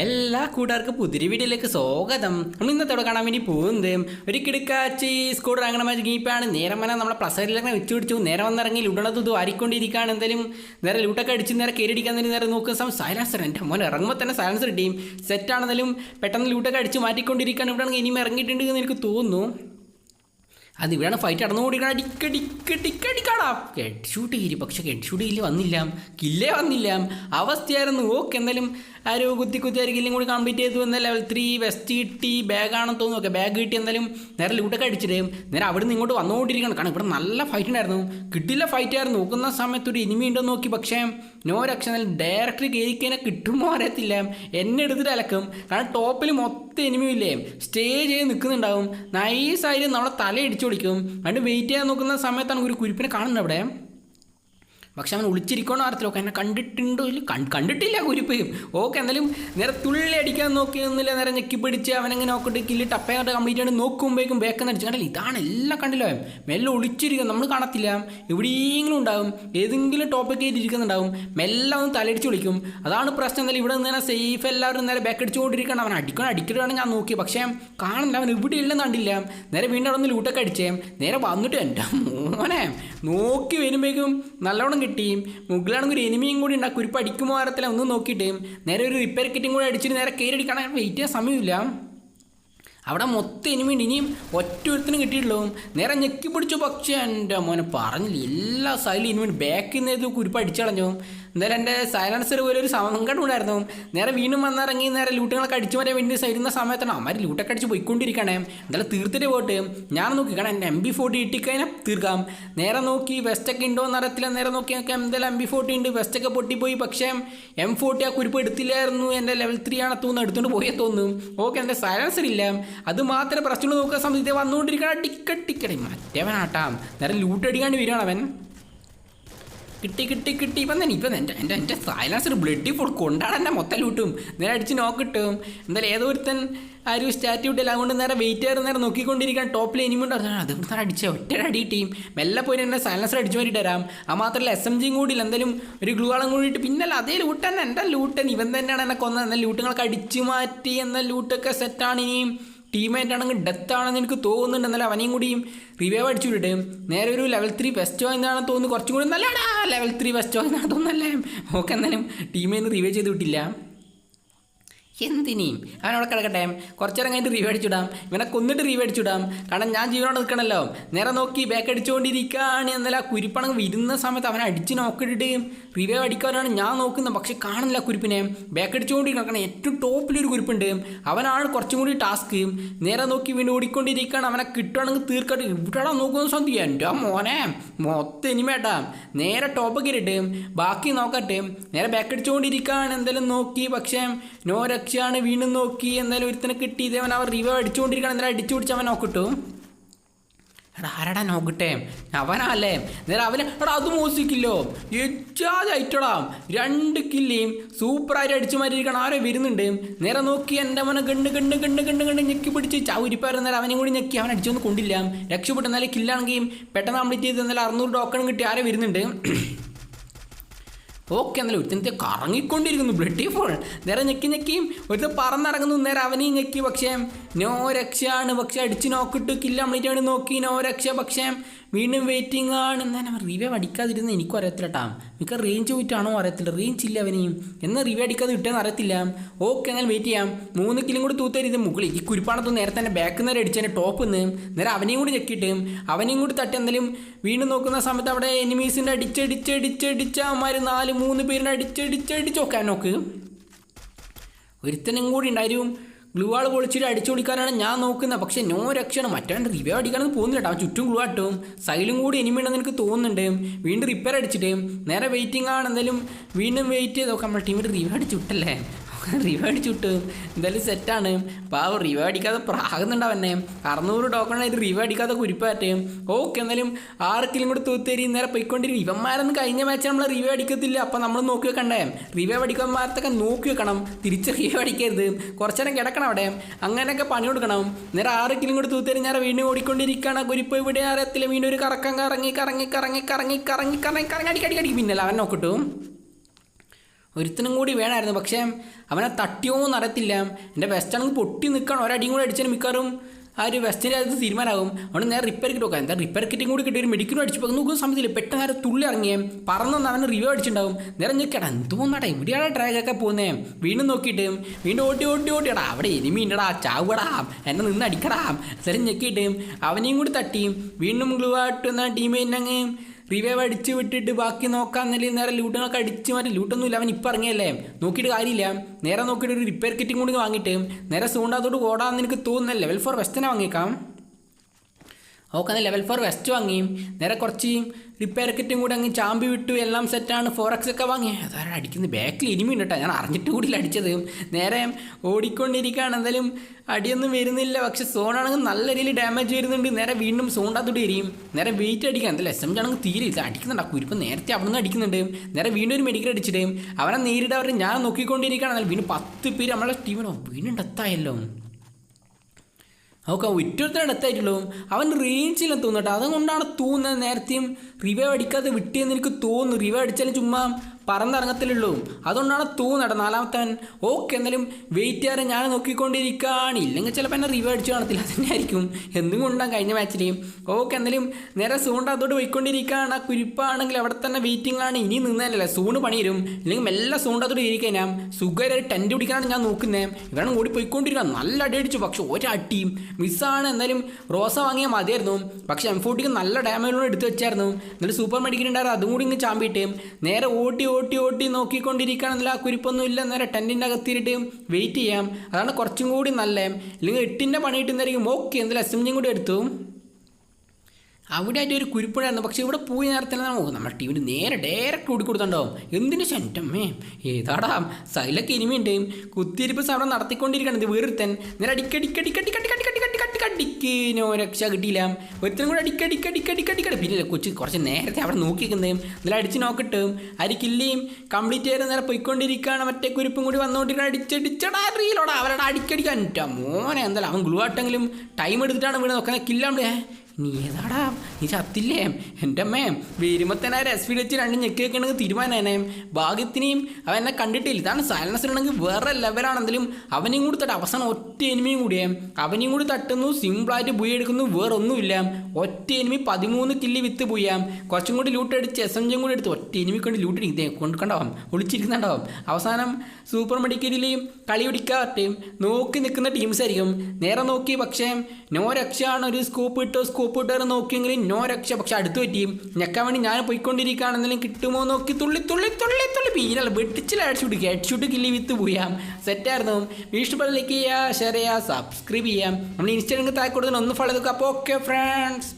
എല്ലാ കൂട്ടുകാർക്കും പുതിരി വീഡിയോയിലേക്ക് സ്വാഗതം. നമ്മൾ ഇന്നത്തോടെ കാണാൻ വേണ്ടി പോകുന്നത് ഒരു കിടക്കാച്ചി സ്കൂട്ടർ അങ്ങനെ മാറ്റി ഗീപ്പാണ് നേരം വന്നാൽ നമ്മളെ പ്ലസറിലങ്ങനെ വെച്ച് പിടിച്ചു. നേരം വന്നിറങ്ങി ലുടണത് ഇത് വാരിക്കൊണ്ടിരിക്കുകയാണ് എന്തായാലും നേരെ ലൂട്ടൊക്കെ അടിച്ച് നേരെ കയറിടിക്കാൻ തന്നെ നേരെ നോക്കുന്ന സമയം സൈലൻസർ എന്റെ മോൻ ഇറങ്ങുമ്പോൾ തന്നെ സൈലൻസർ ഇടിയും സെറ്റാണെന്നാലും പെട്ടെന്ന് ലൂട്ടൊക്കെ അടിച്ച് മാറ്റിക്കൊണ്ടിരിക്കുകയാണ്. ഇവിടെ ആണെങ്കിൽ ഇനിയും ഇറങ്ങിയിട്ടുണ്ട് എന്ന് എനിക്ക് തോന്നുന്നു. അത് ഇവിടെയാണ് ഫൈറ്റ് അടന്നു കൂടി ടിക്ക ടിക്ക ടിക്കാടാ ഹെഡ് ഷൂട്ട് ചെയ്യില്ല പക്ഷെ ഹെഡ് ഷൂട്ട് ചെയ്യില്ല വന്നില്ല കില്ലേ വന്നില്ല. അവസ്ഥയായിരുന്നു. ഓക്കെ എന്തായാലും ആരോ കുത്തി കുത്തി ഒരു കില്ലും കൂടി കംപ്ലീറ്റ് ചെയ്തു എന്നാൽ ലെവൽ ത്രീ വെസ്റ്റ് കിട്ടി. ബാഗാണെന്ന് തോന്നുന്നു. ഓക്കെ ബാഗ് കിട്ടി എന്തായാലും നേരെ ലൂട്ടൊക്കെ അടിച്ചിട്ട് നേരെ അവിടെ നിന്ന് ഇങ്ങോട്ട് വന്നുകൊണ്ടിരിക്കണം കാരണം ഇവിടെ നല്ല ഫൈറ്റ് ഉണ്ടായിരുന്നു. കിട്ടില്ല ഫൈറ്റ് ആയിരുന്നു. നോക്കുന്ന സമയത്ത് ഒരു ഇനിമി ഉണ്ടോ നോക്കി. പക്ഷേ നോ രക്ഷ ഡയറക്റ്റ് കയറിക്കനെ കിട്ടുമോ അറിയത്തില്ല. എന്നെ എടുത്തിട്ട് അലക്കും. കാരണം ടോപ്പിൽ മൊത്തം ഇനിമിയും ഇല്ലേ? സ്റ്റേ ചെയ്ത് നിൽക്കുന്നുണ്ടാവും. നൈസായിട്ട് നമ്മളെ തല ഇടിച്ചു അതിന്റെ വെയിറ്റ് ചെയ്യാൻ നോക്കുന്ന സമയത്താണ് ഒരു കുരിപ്പിനെ കാണുന്നത് അവിടെ. പക്ഷെ അവൻ ഒളിച്ചിരിക്കണോ അറിയത്തില്ല ഓക്കെ എന്നെ കണ്ടിട്ടുണ്ടോ ഇല്ല? കണ്ടിട്ടില്ല കുരിപ്പയും ഓക്കെ എന്തായാലും നേരെ തുള്ളി അടിക്കാൻ നോക്കിയൊന്നുമില്ല നേരെ ഞെക്കി പിടിച്ച് അവനെങ്ങനെ നോക്കിട്ട് കില്ല് ടപ്പയായിട്ട് കംപ്ലീറ്റ് ആയിട്ട് നോക്കുമ്പോഴേക്കും ബേക്കെന്ന് അടിച്ചു കണ്ടില്ല? ഇതാണ് എല്ലാം കണ്ടില്ല മെല്ലെ ഒളിച്ചിരിക്കും നമ്മൾ കാണത്തില്ല. എവിടെയെങ്കിലും ഉണ്ടാവും. ഏതെങ്കിലും ആയിട്ട് ഇരിക്കുന്നുണ്ടാവും. മെല്ലെ ഒന്ന് തലടിച്ച് വിളിക്കും. അതാണ് പ്രശ്നം. എന്തായാലും ഇവിടെ നിന്ന് സേഫ് എല്ലാവരും നേരെ ബാക്ക് അടിച്ചുകൊണ്ടിരിക്കണം അവൻ അടിക്കണം അടിക്കണമെന്ന് ഞാൻ നോക്കി. പക്ഷേ കാണുന്നില്ല. അവൻ ഇവിടെ ഇല്ലെന്ന് കണ്ടില്ല. നേരെ വീണ്ടും അവിടെ നിന്ന് ലൂട്ടൊക്കെ അടിച്ചേ നേരെ വന്നിട്ട് എന്റെ മോനെ നോക്കി വരുമ്പോഴേക്കും നല്ലോണം കിട്ടി മുകളിലാണെങ്കിൽ ഒരു എനിമിയും കൂടി ഉണ്ടാക്കും ഒരു പഠിക്കുമോ അറിയത്തില്ല ഒന്നും നോക്കിയിട്ട്. നേരെ ഒരു റിപ്പയർ കിറ്റും കൂടി അടിച്ചിട്ട് നേരെ കയറിയടിക്കാൻ വെയിറ്റ് ചെയ്യാൻ സമയമില്ല. അവിടെ മൊത്തം എനിമിയുണ്ട് ഇനിയും ഒറ്റ ഒരുത്തിനും കിട്ടിയിട്ടുള്ളൂ. നേരെ ഞെക്കി പിടിച്ചു പക്ഷേ എന്റെ മോനെ പറഞ്ഞില്ല. എല്ലാ സൈഡിലും ഇനിമി ബാക്കിൽ നിന്ന് ഏതോ കുരിപ്പ് അടിച്ചളഞ്ഞു. എന്തായാലും എന്റെ സൈലൻസർ പോലെ ഒരു സങ്കടം ഉണ്ടായിരുന്നു. നേരെ വീണ്ടും വന്നിറങ്ങി നേരെ ലൂട്ടുകളൊക്കെ അടിച്ചു വരാൻ വേണ്ടി ഇരുന്ന സമയത്താണ് അമ്മ ലൂട്ടൊക്കെ അടിച്ച് പോയിക്കൊണ്ടിരിക്കണേ. എന്തായാലും തീർത്തിട്ട് പോയിട്ട് ഞാൻ നോക്കി എന്റെ എം ബി ഫോർട്ടി ഇട്ടിക്കഴിഞ്ഞാൽ തീർക്കാം. നേരെ നോക്കി വെസ്റ്റൊക്കെ ഉണ്ടോ എന്ന് അറിയത്തില്ല. നേരെ നോക്കി നോക്കാം എന്തായാലും എം ബി ഫോർട്ടി ഉണ്ട്. വെസ്റ്റൊക്കെ പൊട്ടിപ്പോയി. പക്ഷേ എം ഫോർട്ടി ആ കുരിപ്പ് എടുത്തില്ലായിരുന്നു. എന്റെ ലെവൽ ത്രീ ആണ് തോന്നുന്നു. എടുത്തുകൊണ്ട് പോയേ തോന്നും ഓക്കെ എന്റെ സൈലൻസർ ഇല്ല. അത് മാത്രമേ പ്രശ്നം നോക്കാൻ സമയത്ത് വന്നുകൊണ്ടിരിക്കണം ടിക്കറ്റ് ടിക്കറ്റ് മറ്റേവനാട്ടാം. നേരെ ലൂട്ട് അടിക്കാണ്ട് വരികയാണ് അവൻ. കിട്ടി കിട്ടി കിട്ടി. ഇപ്പം തന്നെ ഇപ്പം എന്റെ എന്റെ എന്റെ സൈലൻസർ ബ്ലഡ് ഫുൾ കൊണ്ടാണ് എന്റെ മൊത്തം ലൂട്ടും നേരെ അടിച്ച് നോക്ക് നോക്കിട്ടും എന്തായാലും ഏതോ ഒരുത്തൻ ആ ഒരു സ്റ്റാറ്റ്യൂ ഇട്ടില്ല അതുകൊണ്ട് നേരെ വെയിറ്റ് ചെയ്ത് നേരെ നോക്കിക്കൊണ്ടിരിക്കാൻ ടോപ്പിൽ എനിമുണ്ട് അത് ഇവിടെ അടിച്ച. ഒറ്റ അടി ടീം മെല്ലെ പോയി എന്നെ സൈലൻസർ അടിച്ചു വേണ്ടി തരാം ആ മാത്രമല്ല എസ് എം ജിയും കൂടി എന്തായാലും ഒരു ഗ്ലൂവാളം കൂടിയിട്ട് പിന്നല്ല അതേ ലൂട്ടൻ എന്റെ ലൂട്ടൻ ഇവൻ തന്നെയാണ് എന്നെ കൊന്നത്. എന്നാൽ ലൂട്ടുകളൊക്കെ അടിച്ചു മാറ്റി എന്ന ലൂട്ടൊക്കെ സെറ്റാണ് ഇനിയും. ടീമേറ്റ് ആണെങ്കിൽ ഡെത്ത് ആണെന്ന് എനിക്ക് തോന്നുന്നുണ്ട്. എന്നാലും അവനെയും കൂടിയും റിവൈവ് അടിച്ചു വിട്ടിട്ട് നേരെ ഒരു ലെവൽ ത്രീ വെസ്റ്റോ എന്നാണെന്ന് തോന്നുന്നു. കുറച്ചും കൂടി നല്ലടാ ലെവൽ ത്രീ വെസ്റ്റോ എന്നാണ് തോന്നുന്നല്ലേ ഓക്കെ എന്നാലും ടീമേന്ന് റിവൈവ് ചെയ്ത് വിട്ടില്ല. എന്തിനേയും അവനവിടെ കിടക്കട്ടെ. കുറച്ചു നേരം കഴിഞ്ഞിട്ട് റീവ് അടിച്ചിടാം. ഇവനെ കൊന്നിട്ട് റീവ് അടിച്ചിടാം. കാരണം ഞാൻ ജീവനോട് നിൽക്കണല്ലോ. നേരെ നോക്കി ബാക്ക് അടിച്ചുകൊണ്ടിരിക്കുകയാണ് എന്നല്ല ആ കുരിപ്പണങ്ങ് വരുന്ന സമയത്ത് അവനെ അടിച്ച് നോക്കിയിട്ട് റിവൈവ് അടിക്കാനാണ് ഞാൻ നോക്കുന്നത്. പക്ഷെ കാണുന്നില്ല കുരിപ്പിനെ. ബാക്ക് അടിച്ചുകൊണ്ടിരിക്കണം കാരണം ഏറ്റവും ടോപ്പിലൊരു കുരിപ്പുണ്ട്. അവനാണ് കുറച്ചും കൂടി ടാസ്ക് നേരെ നോക്കി വീണ്ടും ഓടിക്കൊണ്ടിരിക്കുകയാണ് അവനെ കിട്ടുകയാണെങ്കിൽ തീർക്കട്ടെ. ഇവിടെ നോക്കുന്ന സ്വന്തം എന്റെ മോനെ. മൊത്തം ഇനിമേട്ടാ നേരെ ടോപ്പ് കയറിയിട്ട് ബാക്കി നോക്കട്ടെ. നേരെ ബാക്ക് അടിച്ചുകൊണ്ടിരിക്കുകയാണ് എന്തെങ്കിലും നോക്കി. പക്ഷേ നോ രക്ഷയാണ് വീണ്ടും നോക്കി. എന്നാലും ഒരുത്തനെ കിട്ടി ഇതേവൻ അവർ റിവൈവ് അടിച്ചുകൊണ്ടിരിക്കണം എന്നാലും അടിച്ചു പിടിച്ച് അവൻ നോക്കിട്ടു. എടാ ആരടാ നോക്കട്ടെ? അവനല്ലേ? നേരം അവന് എടാ അത് മോസിക്കില്ലോ അയറ്റടാ രണ്ട് കില്ലിയും സൂപ്പറായിട്ട് അടിച്ചു മാറ്റിയിരിക്കണം ആരോ വരുന്നുണ്ട്. നേരെ നോക്കി എന്റെ അവനെ ഗണ്ട് ഗണ്ട് ഗണ്ട് ഗണ്ട് ഗണ്ട് ഞെക്കി പിടിച്ച് ചൗരിപ്പായിരുന്നു നേരം അവനെയും കൂടി ഞെക്കി അവൻ അടിച്ചൊന്നും കൊണ്ടില്ല. രക്ഷപ്പെട്ടു. എന്നാലും കില്ലാണെങ്കിൽ പെട്ടെന്ന് കംപ്ലീറ്റ് ചെയ്ത് എന്നാലും അറുന്നൂറ് ടോക്കൺ കിട്ടി. ആരോ വരുന്നുണ്ട്. ഓക്കെ എന്നാലും ഒരുത്തനത്തെ കറങ്ങിക്കൊണ്ടിരിക്കുന്നു ബ്ലഡി ഫോൾ നേരെ ഞെക്കി ഞെക്കിയും ഒരുത്തൻ പറന്നിറങ്ങുന്നു നേരെ അവനെയും ഞെക്കി. പക്ഷേ നോ രക്ഷയാണ്. പക്ഷേ അടിച്ച് നോക്കിട്ട് കില്ല അമ്മിറ്റാണ് നോക്കി. നോ രക്ഷ പക്ഷേ വീണ്ടും വെയിറ്റിംഗ് ആണ്. എന്നാൽ റിവൈവ് അടിക്കാതിരുന്ന എനിക്കും അറിയത്തില്ല ടാം മിക്ക റേഞ്ച് പോയിട്ടാണോ അറിയത്തില്ല. റേഞ്ച് ഇല്ല അവനെയും. എന്നാൽ റിവൈവ് അടിക്കാതെ കിട്ടുമെന്ന് അറിയത്തില്ല. ഓക്കെ എന്നാൽ വെയിറ്റ് ചെയ്യാം. മൂന്ന് കിലും കൂടി തൂത്തരുത് മുകളിൽ. ഈ കുരിപ്പാണത്ത് നേരത്തെ തന്നെ ബാക്ക് നേരെ അടിച്ചതിന്റെ ടോപ്പ് നിന്ന് നേരെ അവനെയും കൂടി ഞെക്കിയിട്ട് അവനെയും കൂടി തട്ടി എന്തായാലും വീണ്ടും നോക്കുന്ന സമയത്ത് അവിടെ എനിമീസിന്റെ അടിച്ചടിച്ചടിച്ചടിച്ച അവന്മാർ നാല് മൂന്ന് പേരിനെ അടിച്ചടിച്ചടിച്ച് നോക്കാൻ നോക്ക് ഒരുത്തനും കൂടി ഉണ്ടായിരുന്നു ഗ്ലൂ ആൾ പൊളിച്ചിട്ട് അടിച്ചു കൊടുക്കാനാണ് ഞാൻ നോക്കുന്നത്. പക്ഷെ നോ രക്ഷണം. മറ്റവന്റെ റിവ്യൂ അടിക്കാനൊന്നും പോകുന്നില്ല അവൻ ചുറ്റും ഗ്ലൂ ആട്ടും. സൈലും കൂടി ഇനി വേണമെന്ന് എനിക്ക് തോന്നുന്നുണ്ട്. വീണ്ടും റിപ്പയർ അടിച്ചിട്ട്. നേരെ വെയിറ്റിംഗ് ആണ്. എന്തായാലും വീണ്ടും വെയിറ്റ് ചെയ്ത് നോക്കാം. നമ്മുടെ ടീമിൽ റിവ്യൂ അടിച്ചു അടിച്ചു വിട്ടു എന്തായാലും സെറ്റാണ് പാവം റിവൈവ് അടിക്കാതെ പ്രാകുന്നുണ്ട് അവനെ അറുന്നൂറ് ടോക്കൺ ആയിട്ട് റിവൈവ് അടിക്കാതെ കുരിപ്പാറ്റേ ഓക്കെ എന്നാലും ആറ് കിലും കൂടെ തൂത്തേരി നേരെ പോയിക്കൊണ്ടിരിക്കും ഇവന്മാരൊന്നും കഴിഞ്ഞ മാച്ച് നമ്മൾ റിവൈവ് അടിക്കത്തില്ല. അപ്പം നമ്മൾ നോക്കി വെക്കണ്ടേ? റിവൈവ് അടിക്കന്മാരത്തൊക്കെ നോക്കി വെക്കണം. തിരിച്ച് റിവൈവ് അടിക്കരുത്. കുറച്ചേരം കിടക്കണം അവിടെ. അങ്ങനെയൊക്കെ പണി കൊടുക്കണം. നേരെ ആറ് കിലും കൂടെ തൂത്തേരി നേരെ വീണ്ടും ഓടിക്കൊണ്ടിരിക്കുകയാണ്. കുരിപ്പ് ഇവിടെ അറിയത്തില്ല വീണ്ടും ഒരു കറക്കം കറങ്ങി കറങ്ങി കറങ്ങി കറങ്ങി കറങ്ങി കറങ്ങി കറങ്ങി അടിക്കടി അടിക്കും. പിന്നല്ല അവൻ നോക്കിട്ടും. ഒരുത്തനും കൂടി വേണമായിരുന്നു പക്ഷേ അവനെ തട്ടിയോ എന്നറിയത്തില്ല എന്റെ വെസ്റ്റാണെങ്കിൽ പൊട്ടി നിൽക്കണം ഒരടിയും കൂടി അടിച്ചാൽ മിക്കവാറും ആ ഒരു വെസ്റ്റിന്റെ അത് തീരുമാനമാകും. അവിടെ നേരെ റിപ്പയർ കിറ്റ് നോക്കാം എന്താ റിപ്പയർ കിറ്റും കൂടി കിട്ടി. ഒരു മെഡിക്കലും അടിച്ചു പോകും നോക്കുന്ന സമയത്തില്ല. പെട്ടെന്ന് നേരെ തുള്ളി ഇറങ്ങിയേ പറന്നൊന്ന് അവന് റിവ്യൂ അടിച്ചിട്ടുണ്ടാവും നേരെ ഞെക്കടാ എന്തോന്നാടാ എവിടെയാണ് ട്രാക്കൊക്കെ പോകുന്നേ? വീണ്ടും നോക്കിയിട്ട് വീണ്ടും ഓട്ടി ഓട്ടി ഓട്ടിയടാ അവിടെ എനിമി ഉണ്ടടാ. ചാവടാ. എന്നെ നിന്ന് അടിക്കടാ. നേരം ഞെക്കിയിട്ട് അവനെയും കൂടി തട്ടി. വീണ്ടും ഗ്ലൂ ആയിട്ട് എന്നാ ടീമിനെ അങ്ങ് റിവൈവ് അടിച്ച് വിട്ടിട്ട് ബാക്കി നോക്കാൻ നിലയിൽ നേരെ ലൂട്ടുകളൊക്കെ അടിച്ച് മാറ്റി. ലൂട്ടൊന്നുമില്ല അവൻ ഇപ്പം ഇറങ്ങിയല്ലേ? നോക്കിയിട്ട് കാര്യമില്ല. നേരെ നോക്കിയിട്ട് ഒരു റിപ്പയർ കിറ്റും കൂടി വാങ്ങിയിട്ട് നേരെ സൂണ്ടാത്തോട് ഓടാമെന്ന് എനിക്ക് തോന്നുന്നില്ല? ലെവൽ ഫോർ വെസ്റ്റനെ വാങ്ങിയേക്കാം. ഓക്കെ ലെവൽ ഫോർ വെസ്റ്റ് വാങ്ങി നേരെ കുറച്ച് റിപ്പയർ കിറ്റും കൂടി അങ്ങ് ചാമ്പി വിട്ടു. എല്ലാം സെറ്റാണ് ഫോർ എക്സ് ഒക്കെ വാങ്ങി. അതാരും അടിക്കുന്നത് ബാക്കിൽ ഇനിമി കേട്ടോ ഞാൻ അറിഞ്ഞിട്ട് കൂടിയില്ല അടിച്ചത്. നേരെ ഓടിക്കൊണ്ടിരിക്കുകയാണ്. എന്തായാലും അടിയൊന്നും വരുന്നില്ല. പക്ഷെ സോണാണെങ്കിൽ നല്ല രീതിയിൽ ഡാമേജ് വരുന്നുണ്ട്. നേരെ വീണ്ടും സോണ്ടാത്തോട്ട് എരിയും. നേരെ വെയിറ്റ് അടിക്കാൻ. എന്തായാലും എസ് എം ജി ആണെങ്കിൽ തീരെ ഇല്ല അടിക്കുന്നുണ്ട്. ആ കുരിപ്പം നേരത്തെ അവിടെ നിന്ന് അടിക്കുന്നുണ്ട്. നേരെ വീണ്ടും ഒരു മെഡിക്കൽ അടിച്ചിട്ട് അവനെ നേരിട്ട് അവർ ഞാൻ നോക്കിക്കൊണ്ടിരിക്കുകയാണ്. വീണ്ടും പത്ത് പേര് നമ്മളെ ടീമിനോ വീണ്ടും ഡെത്തായല്ലോ അവൾക്ക് ഒറ്റൊരുത്തരുടെ അടുത്തായിട്ടുള്ളൂ അവൻ റേഞ്ചിലും തോന്നട്ടെ അതുകൊണ്ടാണ് തോന്നുന്നത് നേരത്തെയും റിവൈവ് അടിക്കാതെ വിട്ടിയെന്ന് എനിക്ക് തോന്നുന്നു. റിവൈവ് അടിച്ചാലും ചുമ്മാ പറന്നിറങ്ങത്തില്ലുള്ളൂ അതുകൊണ്ടാണ് തൂന്നട നാലാമത്തവൻ. ഓക്കെ എന്നാലും വെയിറ്റ് ചെയ്യാറ് ഞാൻ നോക്കിക്കൊണ്ടിരിക്കുകയാണ് ഇല്ലെങ്കിൽ ചിലപ്പോൾ എന്നെ റിവൈവ് അടിച്ചു കാണത്തില്ല. അതന്നെ ആയിരിക്കും എന്തും കൊണ്ടാണ് കഴിഞ്ഞ മാച്ചിൽ ഓക്കെ എന്നാലും നേരെ സൂണ്ട് അതോട് പോയിക്കൊണ്ടിരിക്കുകയാണ് ആ കുരിപ്പാണെങ്കിൽ അവിടെ തന്നെ വെയിറ്റിംഗ് ആണ്. ഇനി നിന്നതല്ലേ സൂണ് പണിയരും. ഇല്ലെങ്കിൽ മെല്ലെ സൂണ്ട് അതോട് ഇരിക്കാൻ സുഖം ടെന്റ് പിടിക്കാനാണ് ഞാൻ നോക്കുന്നത് ഇവരാണ് ഓടി പോയിക്കൊണ്ടിരിക്കുക നല്ല അടി അടിച്ചു പക്ഷെ ഒരടിയും മിസ്സാണ്. എന്നാലും റോസ വാങ്ങിയാൽ മതിയായിരുന്നു. പക്ഷേ എം ഫോർട്ടിക്ക് നല്ല ഡാമേജ് എടുത്ത് വെച്ചായിരുന്നു. എന്നിട്ട് സൂപ്പർ മെഡിക്കൽ ഉണ്ടായിരുന്നു അതും കൂടി ഇങ്ങ് ചാമ്പിയിട്ട് നേരെ ഓട്ടി ഓട്ടി ഓട്ടി നോക്കിക്കൊണ്ടിരിക്കുകയാണെന്നില്ല ആ കുരിപ്പൊന്നും ഇല്ല നേരെ ടെന്റിന്റെ അകത്തിരിട്ട് വെയിറ്റ് ചെയ്യാം. അതാണ് കുറച്ചും കൂടി നല്ല അല്ലെങ്കിൽ എട്ടിന്റെ പണി കിട്ടുന്നതായിരിക്കും. ഓക്കെ എന്തായാലും എസ്എംജിയും കൂടി എടുത്തു. അവിടെ ആയിട്ട് ഒരു കുരിപ്പുഴായിരുന്നു പക്ഷെ ഇവിടെ പോയി നേരത്തെ നമുക്ക് നമ്മുടെ ടീമിന് നേരെ ഡയറക്റ്റ് ഓടിക്കൊടുത്തുണ്ടാവും എന്തിനു ശന്റമ്മേ ഏതാടാ? സൈലൊക്കെ ഇനിമയുണ്ട്. കുത്തിയിരിപ്പ് അവിടെ നടത്തിക്കൊണ്ടിരിക്കണം ഇത് വേറിത്തൻ നേരെ കടിക്കേനോ രക്ഷ കിട്ടിയില്ല ഒരുത്തനും കൂടെ അടിക്ക അടിക്ക അടിക്കടി പിന്നെ കൊച്ചു കുറച്ച് നേരത്തെ അവിടെ നോക്കിക്കുന്നതും എന്നാലും അടിച്ച് നോക്കിട്ട്. ആര് കംപ്ലീറ്റ് ചെയ്ത് നേരെ പോയിക്കൊണ്ടിരിക്കുകയാണ്. മറ്റേ കുരുപ്പും കൂടി വന്നുകൊണ്ടിരിക്കണം അടിച്ചടിച്ചടാ അറിയില്ലോടാ അവരുടെ അടിക്കടിക്കാൻ മോനെ എന്തായാലും അവൻ ഗ്ലൂ ആട്ടെങ്കിലും ടൈം എടുത്തിട്ടാണ് വീണ് നോക്കാൻ കില്ലാണ്ട് നീ ഏതാടാ? നീ ചത്തില്ലേ? എന്റെ അമ്മേ വരുമ്പോൾ രസ്മി വെച്ച് രണ്ട് ഞെക്കി വെക്കണമെങ്കിൽ തീരുമാനമാനേ ഭാഗ്യത്തിനെയും അവൻ എന്നെ കണ്ടിട്ടില്ല. ഇതാണ് ഉണ്ടെങ്കിൽ വേറെ ലെവലാണെങ്കിലും അവനെയും കൂടി തട്ട്. അവസാനം ഒറ്റ എനിമിയും കൂടിയേ അവനെയും കൂടി തട്ടുന്നു സിമ്പിളായിട്ട് ബുയ എടുക്കുന്നു വേറെ ഒന്നുമില്ല. ഒറ്റ എനിമി പതിമൂന്ന് കില്ലി വിത്ത് ബുയ്യാം കുറച്ചും കൂടി ലൂട്ട് അടിച്ച് എസ് എം ജിയും കൂടി എടുത്ത് ഒറ്റ എനിമി കൊണ്ട് ലൂട്ട് അടിക്കുന്നേ കൊണ്ട് കണ്ടാവാം ഒളിച്ചിരിക്കുന്നുണ്ടാവും. അവസാനം സൂപ്പർ മെഡിക്കലിൽ കളി പിടിക്കാറ് നോക്കി നിൽക്കുന്ന ടീംസ് ആയിരിക്കും. നേരെ നോക്കി പക്ഷേ നോ രക്ഷയാണ്. ഒരു സ്കൂപ്പ് ഇട്ടോ സ്കൂപ്പ് ഇട്ടോ നോക്കിയെങ്കിലും നോ രക്ഷ പക്ഷെ അടുത്ത് പറ്റിയും. ഞെക്കാൻ വേണ്ടി ഞാൻ പോയിക്കൊണ്ടിരിക്കുകയാണെന്നെങ്കിലും കിട്ടുമോ നോക്കി തുള്ളി തുള്ളി തുള്ളി തുള്ളി പീനല്ല വെട്ടിച്ചില്ല അടിച്ചുവിട്ട് ഹെഡ്ഷൂട്ട് കില്ലി വിത്ത് പോയാം. സെറ്റായിരുന്നു ഇഷ്ടപ്പെട്ട് ലൈക്ക് ചെയ്യുക ഷെയർ ചെയ്യുക സബ്സ്ക്രൈബ് ചെയ്യാം നമ്മൾ ഇൻസ്റ്റാഗ്രാമിൽ താഴെ കൊടുക്കുന്ന ഒന്ന് ഫോളോ ചെയ്തൊക്കെ അപ്പോൾ ഓക്കെ ഫ്രണ്ട്സ്